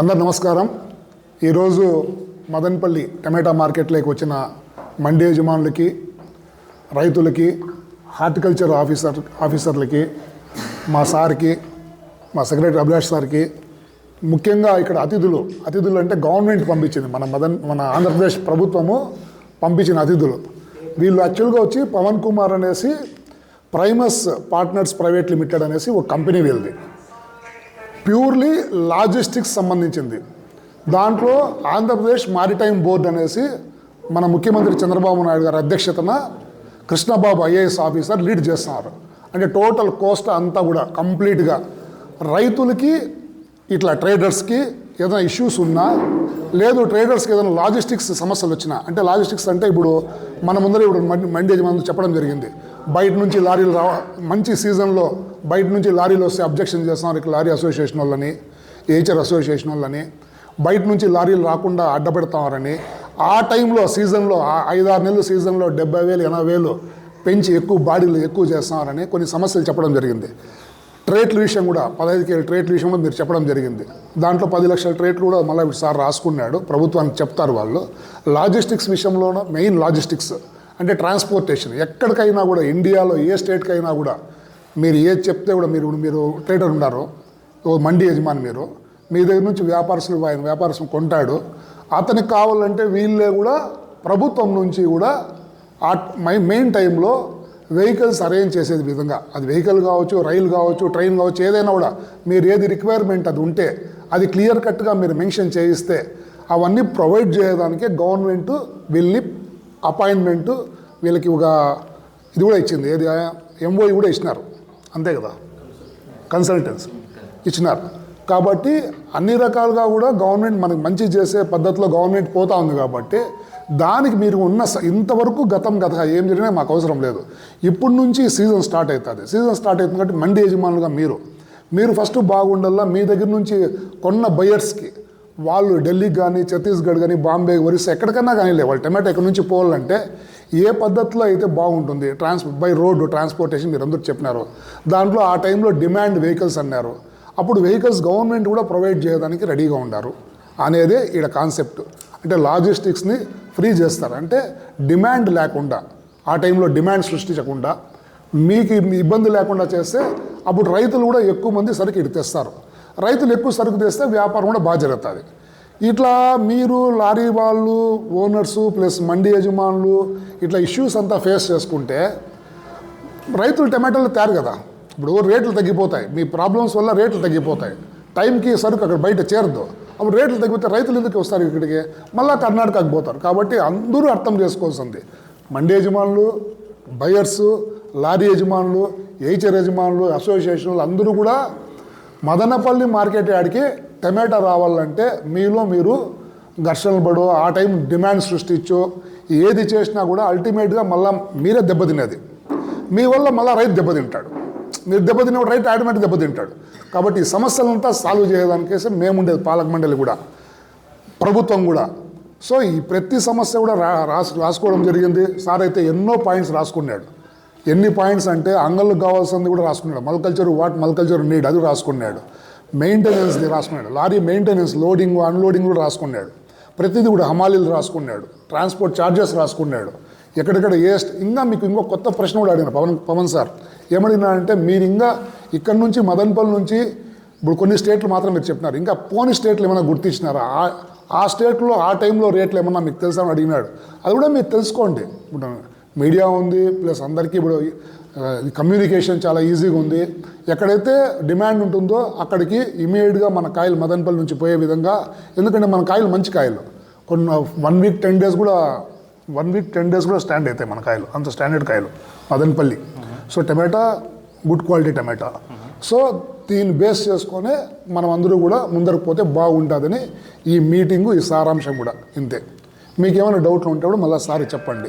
అందరు నమస్కారం. ఈరోజు మదన్పల్లి టమాటా మార్కెట్లోకి వచ్చిన మండి యజమానులకి రైతులకి హార్టికల్చర్ ఆఫీసర్ ఆఫీసర్లకి మా సార్కి మా సెక్రటరీ అభిలాష్ సార్కి ముఖ్యంగా ఇక్కడ అతిథులు అతిథులు అంటే గవర్నమెంట్ పంపించింది మన మదన్ మన ఆంధ్రప్రదేశ్ ప్రభుత్వము పంపించిన అతిథులు. వీళ్ళు యాక్చువల్గా వచ్చి పవన్ కుమార్ అనేసి ప్రైమస్ పార్ట్నర్స్ ప్రైవేట్ లిమిటెడ్ అనేసి ఒక కంపెనీ వీళ్ళది. ప్యూర్లీ లాజిస్టిక్స్ సంబంధించింది. దాంట్లో ఆంధ్రప్రదేశ్ మారిటైమ్ బోర్డు అనేసి మన ముఖ్యమంత్రి చంద్రబాబు నాయుడు గారి అధ్యక్షతన కృష్ణబాబు ఐఏఎస్ ఆఫీసర్ లీడ్ చేస్తున్నారు. అంటే టోటల్ కోస్ట్ అంతా కూడా కంప్లీట్గా రైతులకి ఇట్లా ట్రేడర్స్కి ఏదైనా ఇష్యూస్ ఉన్నా లేదు ట్రేడర్స్కి ఏదైనా లాజిస్టిక్స్ సమస్యలు వచ్చినా అంటే లాజిస్టిక్స్ అంటే ఇప్పుడు మన ముందర ఇప్పుడు మండి- మండి చెప్పడం జరిగింది. బయట నుంచి లారీలు రావ మంచి సీజన్లో బయట నుంచి లారీలు వస్తే అబ్జెక్షన్ చేస్తున్నారు ఇక్కడ లారీ అసోసియేషన్ వాళ్ళని ఏచర్ అసోసియేషన్ వాళ్ళని బయట నుంచి లారీలు రాకుండా అడ్డపెడతామని ఆ టైంలో సీజన్లో ఐదారు నెలలు సీజన్లో డెబ్బై వేలు ఎనభై వేలు పెంచి ఎక్కువ బాడీలు ఎక్కువ చేస్తున్నారని కొన్ని సమస్యలు చెప్పడం జరిగింది. ట్రేట్ల విషయం కూడా పదహైదు కేజీల ట్రేట్ల విషయం కూడా మీరు చెప్పడం జరిగింది. దాంట్లో పది లక్షల ట్రేట్లు కూడా మళ్ళీ ఇప్పుడు సార్ రాసుకున్నాడు. ప్రభుత్వానికి చెప్తారు వాళ్ళు. లాజిస్టిక్స్ విషయంలోనూ మెయిన్ లాజిస్టిక్స్ అంటే ట్రాన్స్పోర్టేషన్. ఎక్కడికైనా కూడా ఇండియాలో ఏ స్టేట్కైనా కూడా మీరు ఏది చెప్తే కూడా మీరు మీరు ట్రేడర్ ఉన్నారు ఓ మండి యజమాని మీరు. మీ దగ్గర నుంచి వ్యాపారస్తులు ఆయన వ్యాపారస్తులు కొంటాడు. అతనికి కావాలంటే వీళ్ళే కూడా ప్రభుత్వం నుంచి కూడా ఆ మై మెయిన్ టైంలో వెహికల్స్ అరేంజ్ చేసేది విధంగా. అది వెహికల్ కావచ్చు రైలు కావచ్చు ట్రైన్ కావచ్చు ఏదైనా కూడా మీరు ఏది రిక్వైర్మెంట్ అది ఉంటే అది క్లియర్ కట్గా మీరు మెన్షన్ చేయిస్తే అవన్నీ ప్రొవైడ్ చేయడానికి గవర్నమెంట్ వీళ్ళని అపాయింట్మెంట్ వీళ్ళకి ఒక ఇది కూడా ఇచ్చింది. ఏది? ఎంఓఈ కూడా ఇచ్చినారు. అంతే కదా? కన్సల్టెన్స్ ఇచ్చినారు. కాబట్టి అన్ని రకాలుగా కూడా గవర్నమెంట్ మనకి మంచి చేసే పద్ధతిలో గవర్నమెంట్ పోతా ఉంది కాబట్టి దానికి మీరు ఉన్న స- ఇంతవరకు గతం గత ఏం జరిగినా మాకు అవసరం లేదు. ఇప్పటి నుంచి సీజన్ స్టార్ట్ అవుతుంది. సీజన్ స్టార్ట్ అవుతుంది కాబట్టి మండి యజమానులుగా మీరు. మీరు ఫస్ట్ బాగుండల్లా మీ దగ్గర నుంచి కొన్న బయర్స్కి వాళ్ళు ఢిల్లీకి కానీ ఛత్తీస్గఢ్ కానీ బాంబే ఒరిస్సా ఎక్కడికన్నా కానీ లేవు వాళ్ళు టమాటో ఎక్కడి నుంచి పోవాలంటే ఏ పద్ధతిలో అయితే బాగుంటుంది ట్రాన్స్పోర్ట్ బై రోడ్డు ట్రాన్స్పోర్టేషన్ మీరు అందరూ చెప్పినారు. దాంట్లో ఆ టైంలో డిమాండ్ వెహికల్స్ అన్నారు. అప్పుడు వెహికల్స్ గవర్నమెంట్ కూడా ప్రొవైడ్ చేయడానికి రెడీగా ఉన్నారు అనేదే ఈడ కాన్సెప్ట్. అంటే లాజిస్టిక్స్ని ఫ్రీ చేస్తారు. అంటే డిమాండ్ లేకుండా ఆ టైంలో డిమాండ్ సృష్టించకుండా మీకు ఇబ్బంది లేకుండా చేస్తే అప్పుడు రైతులు కూడా ఎక్కువ మంది సరికి ఇడితేస్తారు తెస్తారు. రైతులు ఎక్కువ సరుకు తెస్తే వ్యాపారం కూడా బాగా జరుగుతుంది. ఇట్లా మీరు లారీ వాళ్ళు ఓనర్సు ప్లస్ మండి యజమానులు ఇట్లా ఇష్యూస్ అంతా ఫేస్ చేసుకుంటే రైతులు టమాటాలు తయారు కదా. ఇప్పుడు రేట్లు తగ్గిపోతాయి. మీ ప్రాబ్లమ్స్ వల్ల రేట్లు తగ్గిపోతాయి. టైంకి సరుకు అక్కడ బయట చేరదు అప్పుడు రేట్లు తగ్గిపోతే రైతులు ఎందుకు వస్తారు ఇక్కడికి? మళ్ళీ కర్ణాటకకు పోతారు. కాబట్టి అందరూ అర్థం చేసుకోవాల్సింది. మండి యజమానులు బయర్సు లారీ యజమానులు ఏచర్ యజమానులు అసోసియేషన్లు అందరూ కూడా మదనపల్లి మార్కెట్ యార్డ్కి టమాటా రావాలంటే మీలో మీరు ఘర్షణలు పడు ఆ టైం డిమాండ్ సృష్టించో ఏది చేసినా కూడా అల్టిమేట్గా మళ్ళీ మీరే దెబ్బతినేది. మీ వల్ల మళ్ళీ రైతు దెబ్బతింటాడు. మీరు దెబ్బతిన్నప్పుడు రైతు ఆటోమేటిక్ దెబ్బతింటాడు. కాబట్టి ఈ సమస్యలంతా సాల్వ్ చేయడానికేసే మేముండేది పాలక మండలి కూడా. ప్రభుత్వం కూడా. సో ఈ ప్రతి సమస్య కూడా రా రాసుకోవడం జరిగింది. సార్ అయితే ఎన్నో పాయింట్స్ రాసుకున్నాడు. ఎన్ని పాయింట్స్ అంటే అంగళ్ళకు కావాల్సింది కూడా రాసుకున్నాడు. మల్కల్చర్ వాట్ మల్కల్చర్ నీడ్ అది రాసుకున్నాడు. మెయింటెనెన్స్ది రాసుకున్నాడు. లారీ మెయింటెనెన్స్ లోడింగ్ అన్లోడింగ్ కూడా రాసుకున్నాడు. ప్రతిదీ కూడా హమాలీలు రాసుకున్నాడు. ట్రాన్స్పోర్ట్ ఛార్జెస్ రాసుకున్నాడు. ఎక్కడెక్కడ ఏ ఇంకా మీకు ఇంకో కొత్త ప్రశ్న కూడా అడిగిన పవన్ పవన్ సార్. ఏమడిగినా అంటే మీరు ఇంకా ఇక్కడ నుంచి మదన్పల్లి నుంచి ఇప్పుడు కొన్ని స్టేట్లు మాత్రం మీరు చెప్పినారు. ఇంకా పోని స్టేట్లు ఏమైనా గుర్తించినారా? ఆ- ఆ స్టేట్లో ఆ టైంలో రేట్లు ఏమన్నా మీకు తెలుసా అని అడిగినాడు. అది కూడా మీరు తెలుసుకోండి. ఇప్పుడు మీడియా ఉంది ప్లస్ అందరికీ ఇప్పుడు కమ్యూనికేషన్ చాలా ఈజీగా ఉంది. ఎక్కడైతే డిమాండ్ ఉంటుందో అక్కడికి ఇమీడియట్గా మన కాయలు మదన్పల్లి నుంచి పోయే విధంగా ఎందుకంటే మన కాయలు మంచి కాయలు. కొన్ని వన్ వీక్ టెన్ డేస్ కూడా వన్ వీక్ టెన్ డేస్ కూడా స్టాండ్ అవుతాయి మన కాయలు అంత స్టాండర్డ్ కాయలు Madanapalle. So tomato good quality tomato. So దీన్ని బేస్ చేసుకొని మనం అందరూ కూడా ముందరకు పోతే బాగుంటుందని ఈ మీటింగు ఈ సారాంశం కూడా ఇంతే. మీకు ఏమైనా డౌట్లు ఉంటే కూడా మళ్ళీ సారి చెప్పండి.